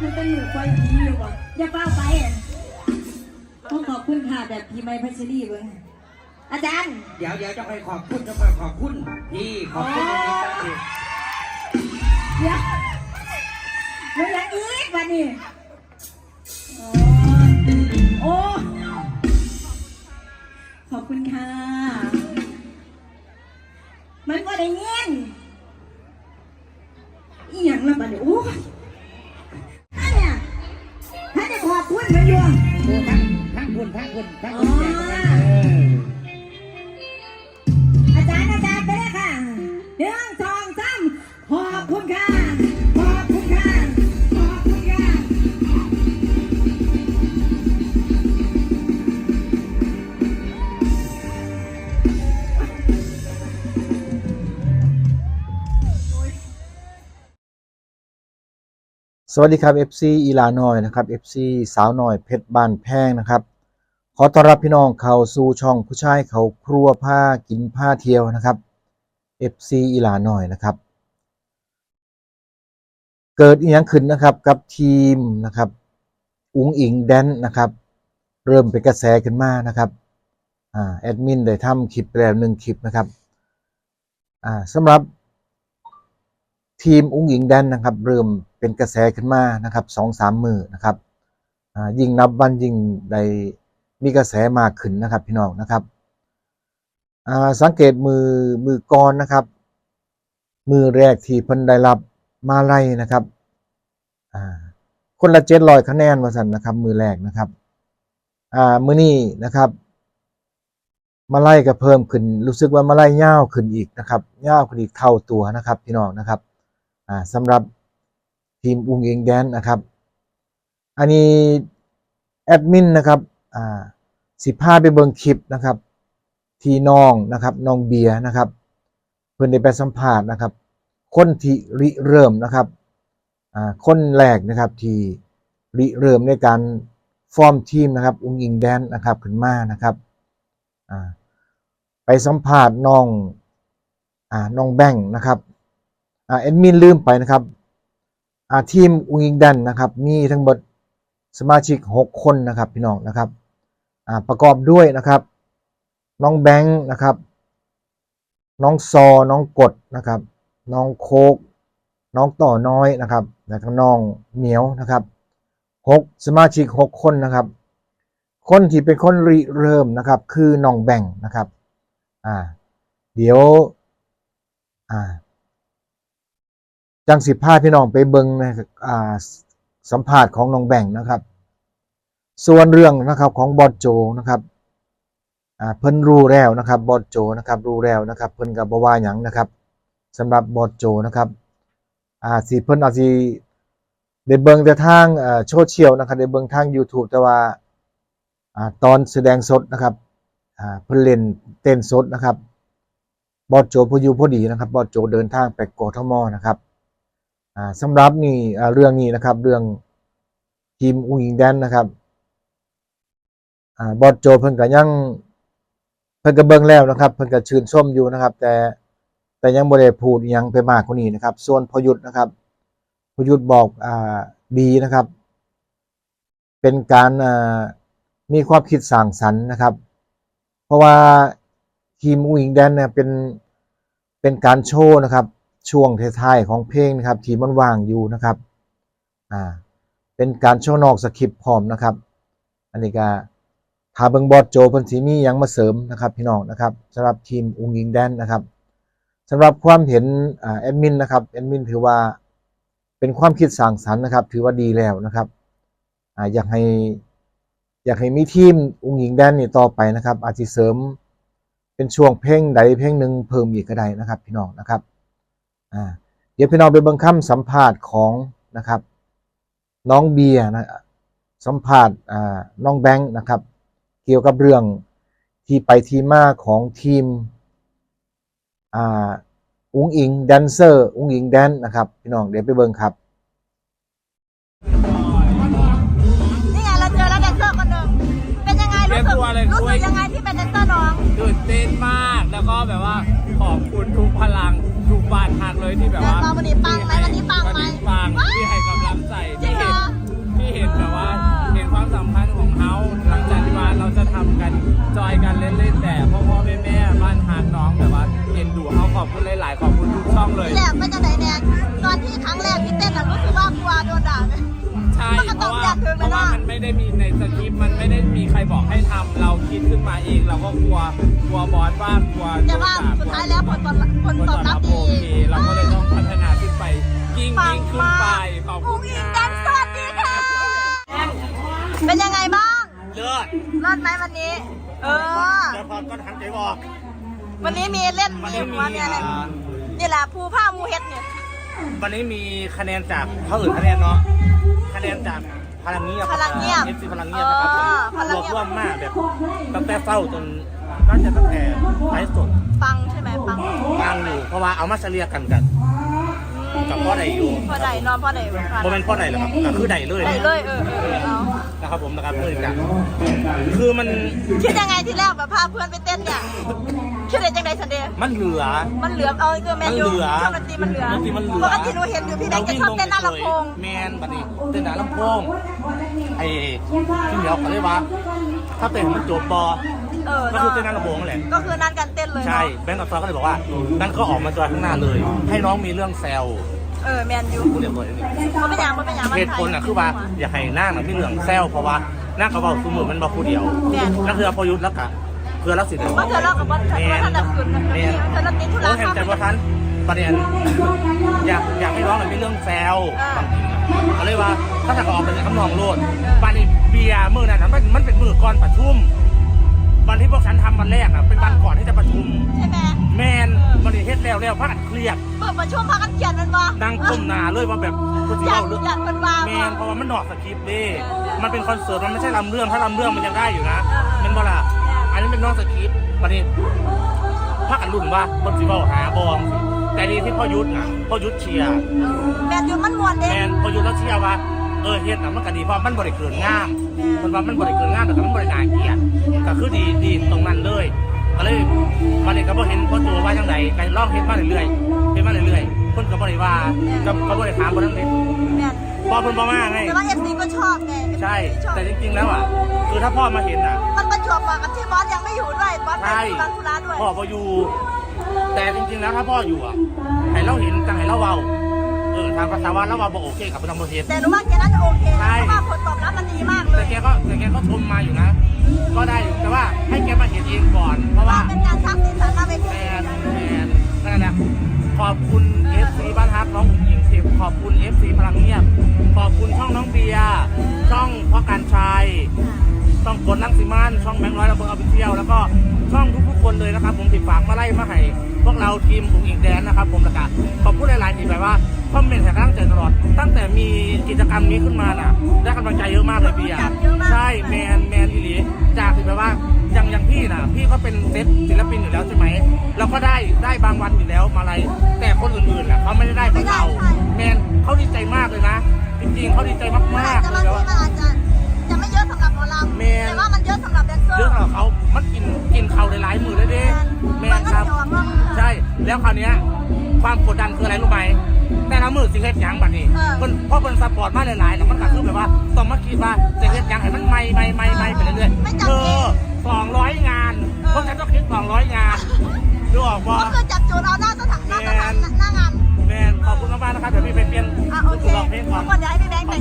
มันเป็นหนูควายผีอยู่บ่อย่าเฝ้าไปต้องขอบคุณค่ะแบบพี่ไม้พัชรีเบิ้งอาจารย์ เดี๋ยวเดี๋ยวจะไปขอบคุณจะไปขอบคุณพี่ขอบคุณโอ้งเดี๋ยวเดี๋ยวอีกวันนี้ สวัสดีครับ FC อีลาน้อยนะครับ FC สาวน้อยเพชรบ้านแพงนะครับ ขอต้อนรับพี่น้องเข้าสู่ช่องผู้ชายเขาครัวผ้ากินผ้าเที่ยวนะครับ FC อีลาน้อยนะครับ เกิดอีกอย่างขึ้นนะครับกับทีมนะครับอุงอิงแดนนะครับ เริ่มเป็นกระแสขึ้นมานะครับอ่าแอดมินได้ทำคลิปไปแล้วหนึ่งคลิปนะครับอ่าสำหรับ ทีมอุ้งอิงแดนนะครับ เริ่มเป็นกระแสขึ้นมานะครับสองสามมือนะครับยิ่งนับวันยิ่งได้มีกระแสมากขึ้นนะครับพี่น้องนะครับสังเกตมือมือกรนะครับ มือแรกที่เพิ่นได้รับมาไล่นะครับคนละเจ็ดร้อยคะแนนวาสันนะครับ มือแรกนะครับมือนี้นะครับ มาไล่ก็เพิ่มขึ้น รู้สึกว่ามาไล่ยาวขึ้นอีกนะครับยาวขึ้นอีกเท่าตัวนะครับ พี่น้องนะครับ สำหรับทีมอุงเองแดนนะครับ อันนี้แอดมินนะครับอ่าสิพาไปเบิงคลิปนะครับ ทีน้องนะครับน้องเบียนะครับ เพื่อนได้ไปสัมภาษณ์นะครับ คนที่ริเริ่มนะครับคนแรกนะครับที่ริเริ่มในการฟอร์มทีมนะครับ อุงอิงแดนนะครับขึ้นมานะครับไปสัมภาษณ์น้องอน้องแบงค์นะครับ อ่าแอดมินลืมไปนะครับอ่าทีมอุงอิงดันนะครับมีทั้งหมดสมาชิก 6 คนนะครับพี่น้องนะครับอ่าประกอบด้วยนะครับน้องแบงค์นะครับ น้องซอ น้องกดนะครับ น้องโคก น้องต่อน้อยนะครับแล้วก็น้องเหมียวนะครับหกสมาชิก6คนนะครับ คนที่เป็นคนริเริ่มนะครับคือน้องแบงค์นะครับ อ่า เดี๋ยว อ่า จังสิบห้าพี่น้องไปเบิงนะครับอ่าสัมภาษณ์ของน้องแบ่งนะครับ ส่วนเรื่องนะครับของบอดโจนะครับอ่าเพิ่นรู้แล้วนะครับบอดโจนะครับรู้แล้วนะครับเพิ่นกับบว่าหยังนะครับสำหรับบอดโจนะครับอ่าสิเพิ่นอาจสิได้เบิงแต่ทางเอ่อโซเชียลนะครับได้เบิงทาง YouTube แต่ว่าอ่าตอนแสดงสดนะครับอ่าเพิ่นเล่นเต้นสดนะครับบอดโจพออยู่พอดีนะครับบอดโจเดินทางไปกทมนะครับ สำหรับนี่เรื่องนี้นะครับ เรื่องทีมอุงอิงแดนนะครับอบอสโจเพิ่นก็ยังเพิ่นก็เบิ่งแล้วนะครับ เพิ่นก็ชื่นชมอยู่นะครับ แต่แต่ยังบ่ได้พูดยังไปมากกว่านี้นะครับ ส่วนพยุทธนะครับพยุทธบอกอ่าดีนะครับ เป็นการอ่ามีความคิดสร้างสรรค์นะครับ เพราะว่าทีมอุงอิงแดนเนี่ยเป็นเป็นการโชว์นะครับ ช่วงท้ายๆของเพลงนะครับที่มันว่างอยู่นะครับอ่าเป็นการโชว์นอกสคริปต์พร้อมนะครับ อันนี้ก็ถ้าเบิงบอสโจเพิ่นสิมียังมาเสริมนะครับพี่น้องนะครับสำหรับทีมอุงยิงแดนนะครับสำหรับความเห็นอ่าแอดมินนะครับแอดมินถือว่าเป็นความคิดสร้างสรรค์นะครับ ถือว่าดีแล้วนะครับอ่าอยากให้อยากให้มีทีมอุงยิงแดนนี่ต่อไปนะครับ อาจจะเสริมเป็นช่วงเพลงใดเพลงหนึ่งเพิ่มอีกก็ได้นะครับ พี่น้องนะครับ อ่าเดี๋ยวพี่น้องไปเบิ่งคำสัมภาษณ์ของนะครับ น้องเบียร์นะสัมภาษณ์อ่าน้องแบงค์นะครับ เกี่ยวกับเรื่องที่ไปที่มาของทีมอ่าอุ้งอิงแดนเซอร์ อุ้งอิงแดนนะครับ พี่น้องเดี๋ยวไปเบิ่งครับนี่ไงเราเจอแล้วแดนเซอร์คนหนึ่งเป็นยังไงรู้สึกเตรียมตัวเลยรู้ด้สึวยกยังไงที่เป็นแดนเซอร์น้อง ตื่นเต้นมากแล้วก็แบบว่าขอบคุณทุกพลังทุก บาททางเลยที่แบบว่าวันนี้ปังไหมวันนี้ปังไหมปังที่ให้กำลังใจที่เห็นที่เห็นแบบว่าเห็นความสำคัญของเขาหลังจากที่ว่าเราจะทำกันจอยกันเล่นๆแต่พ่อพ่อแม่แม่บ้านทางน้องแบบว่าเห็นดูเขาขอบคุณหลายๆขอบคุณทุกช่องเลย แหลมไม่จะไหนแดงตอนที่ครั้งแรกที่เต้นอะรู้สึว่ากลัวโดนด่าไหม ใช่มันก็เพต้องราะว่าอยากถึงเพนะราะว่าเนาะมันไม่ได้มีในสคริปต์มันไม่ได้มีใครบอกให้ทำเราคิดขึ้นมาเองเราก็กลัวกลัวบอสว่ากลัวแต่ว่าโดนด่สุดท้ายแล้วผลตอบรับผลผลตตออบบรัรับบโอดีเคเราก็เลยต้องพัฒนาขึ้นไปยิ่งปังยิ่งขึ้นมาไปกขอบอุ้คุงณอิงนะแดนสวัสดีค่ะ เป็นยังไงบ้าง เลิศรอดไหมวันนี้ เออ แล้วพอก็หันใจบอกวันนี้มีเล่นวันมีนี้หัมีวมีอะไรอ่านี่แหละภูผ้ามูเฮ็ดเนี่ยวันนี้มีคะแนนจากเขาอื่นคะแนนเนาะ คะแนนจากพลังเงียบพลังเงียบเอฟซีพลังเงียบนะครับผมเออพลัรงวมเงียบ ร่วมมากแบบตั้งแต่เศร้าจนน่าจะตั้งแต่ไลฟ์สดปังใช่ไหมปังกลางอยู่เพราะว่าเอามาเฉลี่ยกันกัน กับพ่อใดอยู่ พ่อใดนอนพ่อใดโมเมนพ่อใดหรอกครับก็คือใดเลยใดเลยเออเออเออเอา นะครับผมนะครับเพื่อนกันคือมันคิดยังไงที่แรกแบบพาเพื่อนไปเต้นเนี่ยคิดได้จังไดสันเดย์มันเหลือ มันเหลือเอาคือแมนยูมันเหลือเครื่องดนตรีมันเหลือดนตรีมันเหลือปกติหนูเห็นอยู่พี่แบงค์จะชอบเต้นหน้าลำโพงแมนบัดนี้เต้นหน้าลำโพงไอ้ที่เหนียวเขาเรียกว่าถ้าเต้นให้มันจบบอเออก็คือเต้นหน้าลำโพงนั่นแหละก็คือนัดกันเต้นเลยใช่เนาะแบงค์กับซอก็เลยบอกว่างั้นก็ออกมาจอยข้างหน้าเลย ให้น้องมีเรื่องแซวเออแมนยูผู้เรียบร้อยนี่เขาเป็นอย่างเขาเป็นอย่างมันเหตุผลน่ะคือว่าอยากให้หน้าน่ะมีเรื่องแซวเพราะว่าหน้าเขาบอกสมือมันบอกผู้เดียวนั่นคือพอยุทธแล้วกะเพื่อรักสิทธิ์ว่าเธอเล่ากับว่าเธอว่าท่านดับคืนนะแมนเธอรับติดธุโอ้ระเห็นใจว่าท่านประเด็นอยากอยากให้น้องน่ะมีเรื่องแซวเขาเลยว่าถ้าจะออกเป็นคำนองโลดบานี้เบียร์มือนั้นน่ะมันมันเป็นมือก่อนประชุม แล้วแล้วพักกันเครียดเปิดประชุมพากันเขียนมันบ่นั่งก้มหน้าเลยว่าแบบกูจะอยากเล่าเรื่องอยากเป็นว่าแมบ่นเพราะว่ามันนอกสคริปต์เด้มันเป็นคอนเสิร์ตมันไม่ใช่ลำเรื่องถ้าลำเรื่องมันยังได้อยู่นะมันบ่ล่ะอันนี้เป็นนอกสคริปต์วันนี้พักกันรุ่นว่าคนสิเว้าหาบองแต่ดีที่พ่อยุทธน่ะพ่อยุทธเชียร์แมนยูมันมวนเด้แมนพ่อยุทธแล้วเชียร์ว่าเออเฮ็ดน่ะมันก็ดีเพราะมันบ่ได้เกินงามมันว่ามันบ่ได้เกินงามแต่ก็มันบ่ได้น่าเกลียดก็คือดีดีตรงนั้นเลย ก็เลยวันนี้ก็บ่เห็นพ่อโจว่าจังไดก็ลองเฮ็ดมาเรื่อยๆเฮ็ดมาเรื่อยๆเพิ่นก็บ่ได้ว่าก็ก็บ่ได้ถามบ่ทั้งนี้แมนพ่อเพิ่นบ่มาไงแต่ว่าเอฟซีก็ชอบไง ใช่ ชอบแต่จริงๆแล้วอะคือถ้าพ่อมาเห็นอะ มันประจวบเหมาะกับที่บอสยังไม่อยู่ด้วยบอสไปใช่ ธุระธุระด้วยพ่อพออยู่ แต่จริงๆแล้วถ้าพ่ออยู่อะให้เราเห็นจังให้เราเว้าเออทางภาษาว่าเราว่าบ่โอเคกับพลังประเทศ แต่หนูว่าแกน่าจะโอเคใช่เพราะว่าผลตอบ ช่องแบงค์ร้อยระเบิดออฟฟิเชียลแล้วก็ช่องทุกๆคนเลยนะครับ ผมติดฝากมาไล่มาให้พวกเราทีมบุกอีกแดนนะครับ ผมแล้วก็ขอบคุณหลายๆที่แบบว่าคอมเมนต์ให้กำลังใจตลอด ตั้งแต่มีกิจกรรมนี้ขึ้นมาน่ะ ได้กำลังใจเยอะมากเลยพี่อะใช่แมนแมนอีหลีจากที่แบบว่าอย่างอย่างพี่น่ะ พี่ก็เป็นเซตศิลปินอยู่แล้วใช่ไหมเราก็ได้ได้บางวันอยู่แล้วมาอะไรแต่คนอื่นๆน่ะเขาไม่ได้ได้เหมือนเราแมนเขาดีใจมากเลยนะ จริงๆเขาดีใจมันมาอากจๆจะเลบางยทีว่า ไม่เยอะสำหรับหมอลำแมแต่ว่ามันเยอะสำหรับแดนเซอเรื่องร์ ของเขามันกินกินเขาหลายมือเลยดิแมนครับใช่ แล้วคราวนี้ความกดดันคืออะไรรู้ไหม แต่ละมือสิเฮ็ดหยังแบบนี้เพราะเพิ่นซัพพอร์ตมากหลายๆแล้วมันก็คือแบบว่าต้องมาคิดว่าจะเฮ็ดหยังให้มันไม่ไม่ไม่ไม่ไปเรื่อยๆเออสองร้อยงานเพราะฉันก็คิดสองร้อยงานดูออกว่ก็คือจับจูนเอาหน้าสถานหน้าสถานหน้างานแมนขอบคุณมากๆนะครับ เดี๋ยวพี่ไปเปลี่ยนอะโอเคเลงก่ทุกอน คนเดี๋ยวให้พี่แบงค์แต่ง